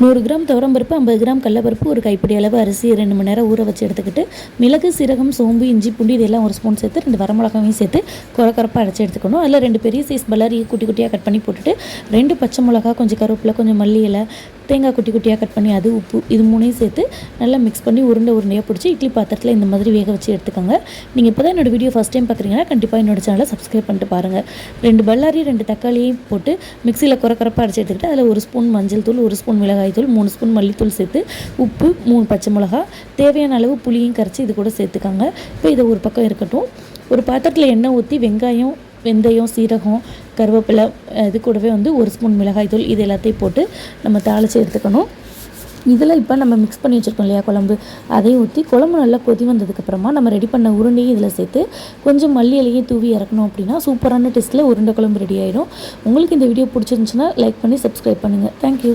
நூறு கிராம் துவரம்பருப்பு ஐம்பது கிராம் கடலப்பருப்பு ஒரு கைப்பிடி அளவு அரிசி ரெண்டு மணி நேரம் ஊற வச்சு எடுத்துக்கிட்டு மிளகு சீரகம் சோம்பு இஞ்சி பூண்டு இதெல்லாம் ஒரு ஸ்பூன் சேர்த்து ரெண்டு வரமிளகாவையும் சேர்த்து குறக்குறப்பாக அரைச்சி எடுத்துக்கணும். அதில் ரெண்டு பெரிய சைஸ் பல்லாரி குட்டி குட்டியாக கட் பண்ணி போட்டுட்டு ரெண்டு பச்சை மிளகா கொஞ்சம் கருவேப்பிலை கொஞ்சம் மல்லி இலை தேங்காய் குட்டி குட்டியாக கட் பண்ணி அது உப்பு இது மூணையும் சேர்த்து நல்லா மிக்ஸ் பண்ணி உருண்டை உருண்டையாக பிடிச்சி இட்லி பாத்திரத்தில் இந்த மாதிரி வேக வச்சு எடுத்துக்கோங்க. நீங்கள் இப்போ தான் என்னோட வீடியோ ஃபஸ்ட் டைம் பார்க்குறீங்கன்னா கண்டிப்பாக என்னோட சேனலை சப்ஸ்கிரைப் பண்ணிட்டு பாருங்கள் ரெண்டு பல்லாரி ரெண்டு தக்காளியையும் போட்டு மிக்சியில் குறக்கறப்பாக அரைச்சி எடுத்துக்கிட்டு அதில் ஒரு ஸ்பூன் மஞ்சள் தூள் ஒரு ஸ்பூன் மிளகாய் தூள் மூணு ஸ்பூன் மல்லித்தூள் சேர்த்து உப்பு மூணு பச்சை மிளகா தேவையான அளவு புளியும் கரைச்சி இது கூட சேர்த்துக்காங்க. இப்போ இதை ஒரு பக்கம் இருக்கட்டும். ஒரு பாத்திரத்தில் எண்ணெய் ஊற்றி வெங்காயம் வெந்தயம் சீரகம் கருவேப்பிலை இது கூடவே வந்து ஒரு ஸ்பூன் மிளகாய் தூள் இது எல்லாத்தையும் போட்டு நம்ம தாளித்து எடுத்துக்கணும். இதில் இப்போ நம்ம மிக்ஸ் பண்ணி வச்சுருக்கோம் இல்லையா குழம்பு? அதையும் ஊற்றி குழம்பு நல்லா கொதி வந்ததுக்கப்புறமா நம்ம ரெடி பண்ண உருண்டையும் இதில் சேர்த்து கொஞ்சம் மல்லி இலையும் தூவி இறக்கணும் அப்படின்னா சூப்பரான டெஸ்ட்டில் உருண்டை குழம்பு ரெடி ஆகிடும் உங்களுக்கு இந்த வீடியோ பிடிச்சிருந்துச்சுன்னா லைக் பண்ணி சப்ஸ்கிரைப் பண்ணுங்கள் தேங்க்யூ